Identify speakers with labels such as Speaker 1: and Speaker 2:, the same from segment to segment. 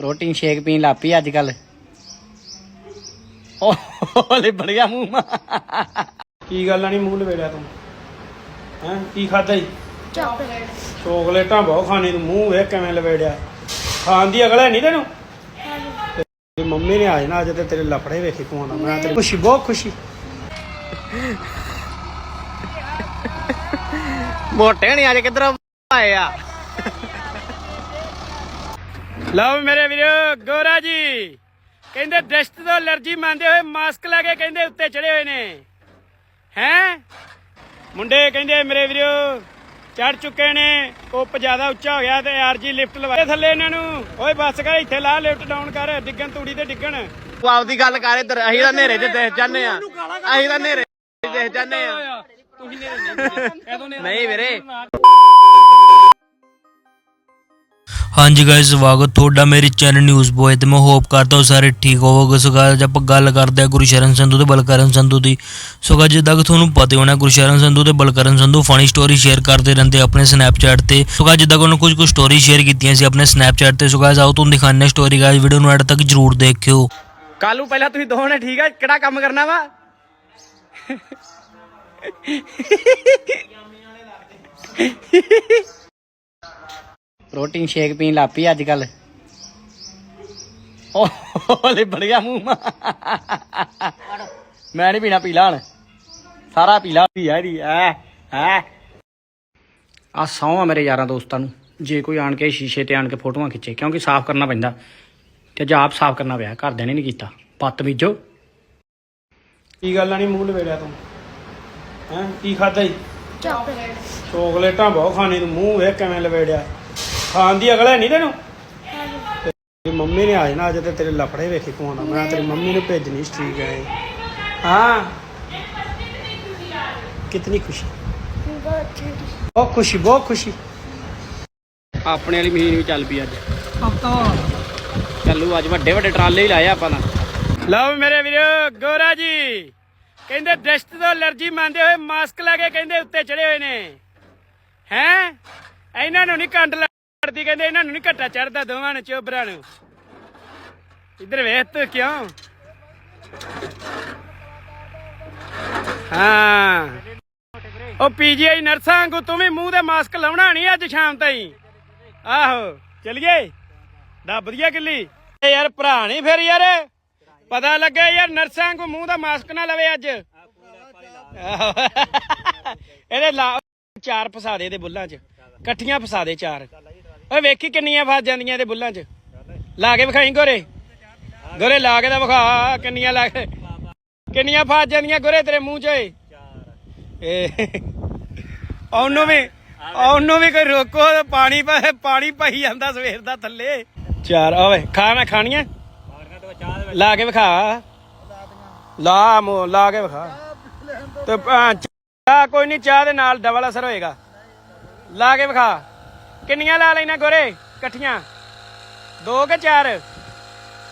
Speaker 1: Protein shake ਪੀਣ ਲੱਪੀ ਅੱਜ ਕੱਲ। ਉਹ ਲਿਬੜ ਗਿਆ ਮੂੰਹ ਮਾ।
Speaker 2: ਕੀ ਗੱਲ ਨਹੀਂ ਮੂੰਹ ਲਵੇੜਿਆ ਤੂੰ? ਹੈਂ ਕੀ ਖਾਦਾ ਈ?
Speaker 3: ਚਾਕਲੇਟ।
Speaker 2: ਚੋਕਲੇਟਾਂ ਬਹੁਤ ਖਾਣੀ ਤੂੰ ਮੂੰਹ ਵੇਖ ਕਿਵੇਂ ਲਵੇੜਿਆ। ਖਾਣ ਦੀ ਅਗਲ ਹੈ ਨਹੀਂ ਤੈਨੂੰ? ਤੇ ਮੰਮੀ ਨੇ ਆ ਜਾਣਾ ਅੱਜ ਤੇ ਤੇਰੇ ਲਫੜੇ ਵੇਖੀ ਕੌਣ ਆ ਮੈਂ ਤੇ ਖੁਸ਼ੀ ਬਹੁਤ ਖੁਸ਼ੀ।
Speaker 1: ਮੋਟੇ ਨਹੀਂ ਅੱਜ ਕਿੱਧਰੋਂ ਆਏ ਆ?
Speaker 2: ਲਓ ਮੇਰੇ ਵੀਰੋ ਗੋਰਾ ਜੀ। ਕਹਿੰਦੇ ਦਸਤ ਤੋਂ ਅਲਰਜੀ ਮੰਨਦੇ ਹੋਏ ਮਾਸਕ ਲਾ ਕੇ ਕਹਿੰਦੇ ਉੱਤੇ ਚੜੇ ਹੋਏ ਨੇ। ਹੈਂ? ਮੁੰਡੇ ਕਹਿੰਦੇ ਮੇਰੇ ਵੀਰੋ ਚੜ ਚੁੱਕੇ ਨੇ ਕੁੱਪ ਜ਼ਿਆਦਾ ਉੱਚਾ ਹੋ ਗਿਆ ਤੇ ਆਰਜੀ ਲਿਫਟ ਲਵਾਏ ਥੱਲੇ ਇਹਨਾਂ ਨੂੰ ਓਏ ਬੱਸ ਕਰ ਇੱਥੇ ਲਾ ਲਿਫਟ ਡਾਊਨ ਕਰ ਡਿੱਗਣ ਤੂੜੀ ਤੇ ਡਿੱਗਣ।
Speaker 1: ਤੂੰ ਆਪਦੀ ਗੱਲ ਕਰ ਇੱਧਰ ਅਸੀਂ ਤਾਂ ਹਨੇਰੇ 'ਚ ਦੇਖ ਜਾਂਦੇ ਆ ਅਸੀਂ ਤਾਂ ਹਨੇਰੇ 'ਚ ਦੇਖ ਜਾਂਦੇ ਆ
Speaker 2: ਤੁਸੀਂ ਨੇ
Speaker 1: ਨਹੀਂ ਵੀਰੇ।
Speaker 4: ਹਾਂਜੀ ਗਾਇਸ ਸਵਾਗਤ ਤੁਹਾਡਾ ਮੇਰੇ ਚੈਨਲ ਨਿਊਜ਼ ਬੋਏ ਤੇ ਮੈਂ ਹੋਪ ਕਰਦਾ ਹਾਂ ਸਾਰੇ ਠੀਕ ਹੋਵੋਗੇ। ਸੋ guys, ਆਪਾਂ ਗੱਲ ਕਰਦੇ ਹਾਂ ਗੁਰਸ਼ਰਨ ਸੰਧੂ ਤੇ ਬਲਕਰਨ ਸੰਧੂ ਦੀ। ਸੋ guys, ਜਿੱਦਾਂ ਕਿ ਤੁਹਾਨੂੰ ਪਤਾ ਹੋਣਾ ਗੁਰਸ਼ਰਨ ਸੰਧੂ ਤੇ Balkaran Sandhu funny story share ਕਰਦੇ ਰਹਿੰਦੇ ਆਪਣੇ ਸਨੈਪਚੈਟ ਤੇ। ਸੋ guys, ਜਿੱਦਾਂ ਕਿ ਉਹਨਾਂ ਕੁਝ ਕੁ ਸਟੋਰੀ ਸ਼ੇਅਰ ਕੀਤੀਆਂ ਸੀ ਆਪਣੇ ਸਨੈਪਚੈਟ ਤੇ। ਸੋ guys, ਆਓ ਤੁਹਾਨੂੰ ਦਿਖਾਉਂਦੇ ਸਟੋਰੀ ਗਾਇਸ ਵੀਡੀਓ ਨੂੰ ਐਡ ਤੱਕ ਜਰੂਰ ਦੇਖਿਓ।
Speaker 1: ਕੱਲੂ ਪਹਿਲਾਂ ਤੁਸੀਂ ਦੋਵਾਂ ਠੀਕ ਆ? ਕਿਹੜਾ ਕੰਮ ਕਰਨਾ ਵਾ? ਪ੍ਰੋਟੀਨ ਸ਼ੇਕ ਪੀਣ ਲੱਪੀ ਅੱਜ ਕੱਲ ਉਹ ਲਿਬੜ ਗਿਆ ਮੂੰਹ ਮਾ। ਮੈਂ ਨਹੀਂ ਪੀਣਾ ਪੀ ਲਾ ਹੁਣ। ਸਾਰਾ ਪੀ ਲਾ ਪੀ ਆ ਇਹਦੀ ਐ ਐ। ਆ ਸੌਂ ਆ ਮੇਰੇ ਯਾਰਾਂ ਦੋਸਤਾਂ ਨੂੰ। ਜੇ ਕੋਈ ਆਣ ਕੇ ਸ਼ੀਸ਼ੇ ਤੇ ਆਣ ਕੇ ਫੋਟੋਆਂ ਖਿੱਚੇ ਕਿਉਂਕਿ ਸਾਫ਼ ਕਰਨਾ ਪੈਂਦਾ। ਤੇ ਅੱਜ ਆਪ ਸਾਫ਼ ਕਰਨਾ ਪਿਆ ਘਰਦਿਆਂ ਨੇ ਨਹੀਂ ਕੀਤਾ। ਬਦਤਮੀਜ਼ੋ
Speaker 2: ਕੀ ਗੱਲ ਨਹੀਂ ਮੂੰਹ ਲਵੇੜਿਆ ਤੂੰ? ਹੈਂ ਕੀ ਖਾਦਾ ਈ?
Speaker 3: ਚਾਕਲੇਟ।
Speaker 2: ਚੋਕਲੇਟਾਂ ਬਹੁਤ ਖਾਣੀ ਤੂੰ ਮੂੰਹ ਵੇਖ ਕਿਵੇਂ ਲਵੇੜਿਆ। ਖਾਣ ਦੀ ਅਗਲ ਹੈ ਨਹੀਂ ਤੈਨੂੰ? ਤੇਰੀ ਮੰਮੀ ਨੇ ਆ ਜਾਣਾ ਅੱਜ ਤੇ ਤੇਰੇ ਲਫੜੇ ਵੇਖੀ ਕੌਣ ਆ ਮੈਂ ਤੇਰੀ ਮੰਮੀ ਨੂੰ ਭੇਜਣੀ ਸਟ੍ਰੀਕ ਹੈ। ਹਾਂ। ਕਿਤਨੀ ਖੁਸ਼ੀ।
Speaker 3: ਬਹੁਤ
Speaker 2: ਖੁਸ਼ੀ। ਬਹੁਤ ਖੁਸ਼ੀ
Speaker 1: ਆਪਣੇ ਵਾਲੀ ਮਸ਼ੀਨ ਵੀ ਚੱਲ ਪਈ ਅੱਜ। ਚੱਲੂ ਅੱਜ ਵੱਡੇ ਵੱਡੇ ਟਰਾਲੇ ਹੀ ਲਾਏ ਆਪਾਂ ਤਾਂ।
Speaker 2: ਲਓ ਮੇਰੇ ਵੀਰੋ ਗੋਰਾ ਜੀ। ਕਹਿੰਦੇ ਦਸਤ ਤੋਂ ਅਲਰਜੀ ਮੰਨਦੇ ਹੋਏ ਮਾਸਕ ਲਾ ਕੇ ਕਹਿੰਦੇ ਉੱਤੇ ਚੜੇ ਹੋਏ ਨੇ। ਹੈਂ? ਇਹਨਾਂ ਨੂੰ ਨਹੀਂ ਕੰਡ ਲੜਦੀ ਕਹਿੰਦੇ ਇਹਨਾਂ ਨੂੰ ਨਹੀਂ ਘੱਟਾ ਚੜਦਾ ਦੋਵਾਂ ਨੂੰ ਚੋਬਰਾਂ ਨੂੰ ਇੱਧਰ ਵੇਖ ਤੂੰ ਕਿਉਂ? ਹਾਂ। ਉਹ ਪੀਜੀਆਈ ਨਰਸਾਂ ਵਾਂਗੂ ਤੂੰ ਵੀ ਮੂੰਹ ਤੇ ਮਾਸਕ ਲਾਉਣਾ ਨਹੀਂ ਅੱਜ ਸ਼ਾਮ ਤਾਈਂ। ਆਹੋ, ਚਲਿਏ? ਦਾ ਵਧੀਆ ਕਿੱਲੀ ਯਾਰ ਭਰਾ ਨਹੀਂ ਫਿਰ ਯਾਰ। ਪਤਾ ਲੱਗਾ ਯਾਰ ਨਰਸਾਂ ਕੋ ਮੂੰਹ ਦਾ ਮਾਸਕ ਨਾ ਲਵੇ ਅੱਜ। ਇਹਦੇ ਲਾ, ਚਾਰ ਫਸਾ ਦੇ ਇਹਦੇ ਬੁੱਲਾਂ 'ਚ। ਇਕੱਠੀਆਂ ਫਸਾ ਦੇ ਚਾਰ। ਓਏ ਵੇਖੀ ਕਿੰਨੀਆਂ ਫਸ ਜਾਂਦੀਆਂ ਇਹਦੇ ਬੁੱਲਾਂ 'ਚ। ਲਾ ਕੇ ਵਿਖਾਈ ਗੋਰੇ। ਗੋਰੇ ਲਾ ਕੇ ਤਾਂ ਵਿਖਾ ਕਿੰਨੀਆਂ ਲਾ ਕੇ। ਕਿੰਨੀਆਂ ਫਸ ਜਾਂਦੀਆਂ ਗੋਰੇ ਤੇਰੇ ਮੂੰਹ 'ਚ ਓਏ। ਉਹਨੂੰ ਵੀ ਉਹਨੂੰ ਵੀ ਕੋਈ ਰੋਕੋ, ਪਾਣੀ ਪਾਣੀ ਪਾਈ ਜਾਂਦਾ ਸਵੇਰ ਦਾ ਥੱਲੇ। ਚਾਰ, ਓਏ, ਖਾ ਮੈਂ ਖਾਣੀਆਂ? ਲਾ ਕੇ ਵਿਖਾ। ਲਾ ਮੋ ਲਾ ਕੇ ਵਿਖਾ। ਤੇ ਚਾਹ ਕੋਈ ਨਹੀਂ ਚਾਹ ਦੇ ਨਾਲ ਡਬਲ ਅਸਰ ਹੋਏਗਾ। ਲਾ ਕੇ ਵਿਖਾ। ਕਿੰਨੀਆਂ ਲਾ ਲੈਣਾ ਗੋਰੇ? ਇਕੱਠੀਆਂ। ਦੋ ਕਿ ਚਾਰ?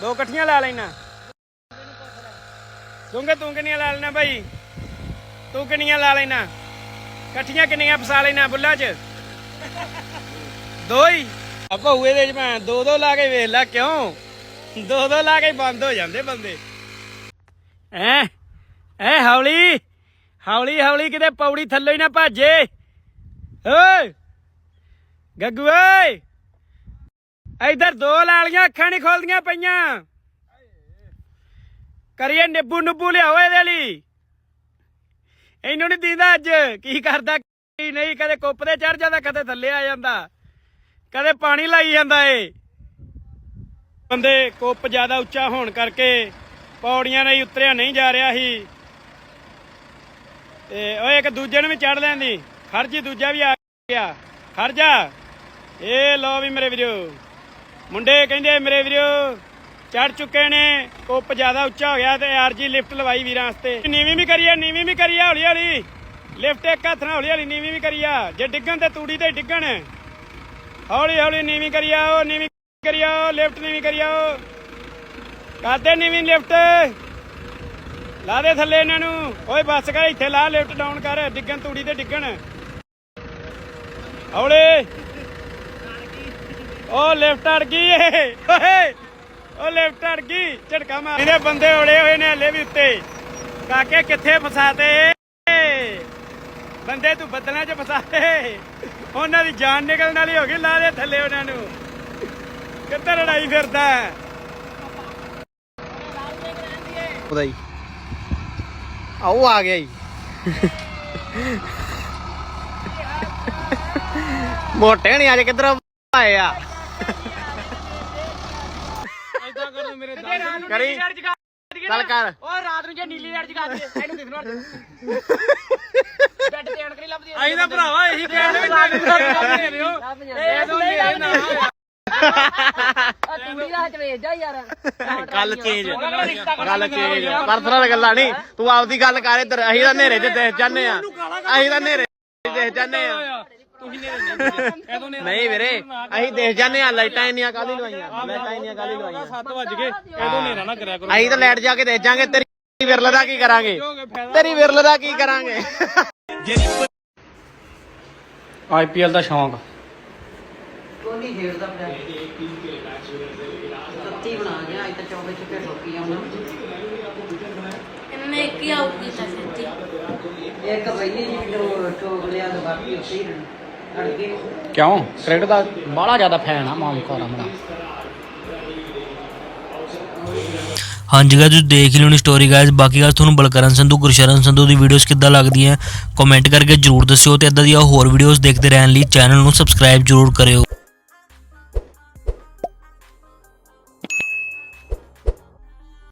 Speaker 2: ਦੋ ਇਕੱਠੀਆਂ ਲਾ ਲੈਣਾ। ਤੂੰ ਤੂੰ ਕਿੰਨੀਆਂ ਲਾ ਲੈਣਾ ਭਾਈ? ਤੂੰ ਕਿੰਨੀਆਂ ਲਾ ਲੈਣਾ? ਇਕੱਠੀਆਂ ਕਿੰਨੀਆਂ ਫਸਾ ਲੈਣਾ ਬੁੱਲਾਂ 'ਚ? ਦੋ ਹੀ। ਆਪਾਂ ਇਹਦੇ 'ਚ ਮੈਂ ਦੋ ਦੋ ਲਾ ਕੇ ਵੇਖ ਲੈ ਕਿਉਂ? ਦੋ ਦੋ ਲਾ ਕੇ ਬੰਦ ਹੋ ਜਾਂਦੇ ਬੰਦੇ। ਐ ਐ ਹੌਲੀ। ਹੌਲੀ ਹੌਲੀ ਕਿਤੇ ਪੌੜੀ ਥੱਲੇ ਹੀ ਨਾ ਭਾਜੇ। ਓਏ! ਗੱਗੂ ਓਏ ਇਧਰ ਦੋ ਲਾਲੀਆਂ ਅੱਖਾਂ ਨਹੀਂ ਖੋਲਦੀਆਂ ਪਈਆਂ। ਕਰੀਏ ਨਿੱਬੂ ਨੁੱਬੂ ਲਿਆਓ ਇਹਦੇ ਲਈ। ਇਹਨੂੰ ਨਹੀਂ ਦੀਦਾ ਅੱਜ। ਕੀ ਕਰਦਾ, ਕੀ ਨਹੀਂ, ਕਦੇ ਕੁੱਪ ਤੇ ਚੜ ਜਾਂਦਾ, ਕਦੇ ਥੱਲੇ ਆ ਜਾਂਦਾ। ਕਦੇ ਪਾਣੀ ਲਾਈ ਜਾਂਦਾ ਏ। ਬੰਦੇ ਕੁੱਪ ਜ਼ਿਆਦਾ ਉੱਚਾ ਹੋਣ ਕਰਕੇ ਪੌੜੀਆਂ ਨਹੀਂ ਉਤਰਿਆ, ਨਹੀਂ ਜਾ ਰਿਹਾ ਸੀ। ਤੇ ਓਏ ਇੱਕ ਦੂਜੇ ਨੂੰ ਵੀ ਚੜ ਲੈਂਦੀ। ਖਰਜੀ ਦੂਜਾ ਵੀ ਆ ਗਿਆ। ਖਰਜਾ! ਇਹ ਲੋ ਵੀ ਮੇਰੇ ਵੀਰੋ। ਮੁੰਡੇ ਕਹਿੰਦੇ ਮੇਰੇ ਵੀਰੋ ਚੜ ਚੁੱਕੇ ਨੇ, ਕੁੱਪ ਜ਼ਿਆਦਾ ਉੱਚਾ ਹੋ ਗਿਆ ਤੇ ਆਰਜੀ ਲਿਫਟ ਲਵਾਈ ਵੀਰਾਂ ਵਾਸਤੇ। ਨੀਵੀਂ ਵੀ ਕਰੀਏ, ਨੀਵੀਂ ਵੀ ਕਰੀਏ, ਹੌਲੀ ਹੌਲੀ। ਲਿਫਟ ਇੱਕ ਹੱਥ ਨਾਲ, ਹੌਲੀ ਹੌਲੀ ਨੀਵੀਂ ਵੀ ਕਰੀਆ ਜੇ ਡਿੱਗਣ ਤੇ ਤੂੜੀ ਤੇ ਡਿੱਗਣ, ਹੌਲੀ ਹੌਲੀ ਨੀਵੀਂ ਕਰੀਆ ਉਹ ਨੀਵੀਂ ਕਰੀਆ ਲਿਫਟ ਨੀਵੀਂ ਕਰੀਆ ਉਹ ਕਰਦੇ ਨੀਵੀਂ ਲਿਫਟ। ਲਾ ਦੇ ਥੱਲੇ ਇਹਨਾਂ ਨੂੰ। ਓਏ ਬੱਸ ਕਰ, ਇੱਥੇ ਲਾ ਲਿਫਟ ਡਾਊਨ ਕਰ, ਡਿੱਗਣ, ਤੂੜੀ ਤੇ ਡਿੱਗਣ। ਹੌਲੇ। ਉਹ ਲਿਫਟ ਅੜ ਗਈ ਏ। ਓਏ। ਉਹ ਲਿਫਟ ਅੜ ਗਈ ਝਟਕਾ ਮਾਰ। ਇਹਨੇ ਬੰਦੇ ਉੜੇ ਹੋਏ ਨੇ ਹਲੇ ਵੀ ਉੱਤੇ। ਕਾਕੇ ਕਿੱਥੇ ਫਸਾਤੇ? ਬੰਦੇ ਤੂੰ ਬੱਦਲਾਂ 'ਚ ਫਸਾਤੇ ਉਹਨਾਂ ਦੀ ਜਾਨ ਨਿਕਲਣ ਵਾਲੀ ਹੋ ਗਈ, ਲਾ ਦੇ ਥੱਲੇ ਉਹਨਾਂ ਨੂੰ। ਕਿੱਧਰ ਲੜਾਈ ਫਿਰਦਾ?
Speaker 1: ਉਹਦਾ ਹੀ ਆਓ ਆ ਗਿਆ ਜੀ। ਮੋਟੇ ਨਹੀਂ ਅੱਜ ਕਿੱਧਰ ਆਏ ਆ? ਕਰੀ। ਚੱਲ ਕਰ।
Speaker 2: ਓਏ ਰਾਤ ਨੂੰ ਜੇ ਨੀਲੀ ਲਾਈਟ ਜਗਾ ਦੇ ਇਹਨੂੰ ਦਿਖ ਲੋ ਬੈੱਡ ਤੇ ਅਣਕਰੀ ਲੱਭਦੀ ਆਈ ਤਾਂ ਭਰਾਵਾ ਇਹੀ ਕਹਿਣ ਵੀ ਲੱਭਦੇ ਰਿਓ ਇਹ ਤੋਂ ਨਹੀਂ ਨਾ
Speaker 3: ਤੂੜੀ ਰਾਤ ਵੇਚ ਜਾ ਯਾਰ।
Speaker 1: ਗੱਲ ਚੇਂਜ ਗੱਲ ਚੇਂਜ ਪਰਸਨਲ ਗੱਲਾਂ ਨਹੀਂ। ਤੂੰ ਆਪਦੀ ਗੱਲ ਕਰ ਇੱਧਰ। ਅਸੀਂ ਤਾਂ ਹਨੇਰੇ 'ਚ ਦੇਖ ਜਾਂਦੇ ਆ। ਅਸੀਂ ਤਾਂ ਹਨੇਰੇ 'ਚ ਦੇਖ ਜਾਂਦੇ ਆ।
Speaker 2: ਤੁਸੀਂ ਨੇ ਇਹ ਤੋਂ
Speaker 1: ਨਹੀਂ ਵੀਰੇ ਅਸੀਂ ਦੇਖ ਜਾਂਦੇ ਆ ਲਾਈਟਾਂ ਇੰਨੀਆਂ ਕਾਲੀ ਲਵਾਈਆਂ? ਲਾਈਟਾਂ ਇੰਨੀਆਂ ਕਾਲੀ ਲਵਾਈਆਂ?
Speaker 2: 7 ਵਜ ਗਏ ਇਹ ਤੋਂ ਨੇਰਾ ਨਾ ਕਰਿਆ ਕਰੋ।
Speaker 1: ਅਸੀਂ ਤਾਂ ਲਾਈਟ ਜਾ ਕੇ ਦੇਖ ਜਾਾਂਗੇ ਤੇਰੀ ਵਿਰਲ ਦਾ ਕੀ ਕਰਾਂਗੇ? ਤੇਰੀ ਵਿਰਲ ਦਾ ਕੀ ਕਰਾਂਗੇ? ਆਈਪੀਐਲ ਦਾ ਸ਼ੌਂਕ।
Speaker 5: ਕੋਹਲੀ ਖੇਡਦਾ ਪਿਆ। ਸੱਤੀ ਬਣਾ ਗਿਆ ਅੱਜ ਤਾਂ ਚੌਕੇ ਛੱਕੇ ਠੋਕੀ ਆਉਣਾ
Speaker 3: ਇਹਨਾਂ ਨੇ ਇੱਕ ਹੀ ਆਊਟ ਕੀਤਾ ਸਿੱਧੀ।
Speaker 5: ਇੱਕ ਬਈਏ ਜੀ ਵੀ ਠੋਕ ਲਿਆ ਤੇ ਬਾਕੀ ਉੱਥੇ ਹੀ ਰਹਿਣ।
Speaker 1: ਕਿਉਂ? ਕ੍ਰਿਕਟ ਦਾ ਬੜਾ ਜ਼ਿਆਦਾ ਫੈਨ ਆ ਮਾਮ ਕੋਰਾ ਮੇਰਾ
Speaker 4: ਹਾਂਜੀ ਗਾਇਸ ਤੁਸੀਂ ਦੇਖ ਹੀ ਲਿਓਣੀ ਸਟੋਰੀ ਗਾਇਸ ਬਾਕੀ ਗੱਲ ਤੁਹਾਨੂੰ ਬਲਕਰਨ ਸੰਧੂ ਗੁਰਸ਼ਰਨ ਸੰਧੂ ਦੀ ਵੀਡੀਓਜ਼ ਕਿੱਦਾਂ ਲੱਗਦੀਆਂ ਕਮੈਂਟ ਕਰਕੇ ਜਰੂਰ ਦੱਸਿਓ ਤੇ ਇਦਾਂ ਦੀਆਂ ਹੋਰ ਵੀਡੀਓਜ਼ ਦੇਖਦੇ ਰਹਿਣ ਲਈ ਚੈਨਲ ਨੂੰ ਸਬਸਕ੍ਰਾਈਬ ਜਰੂਰ ਕਰਿਓ।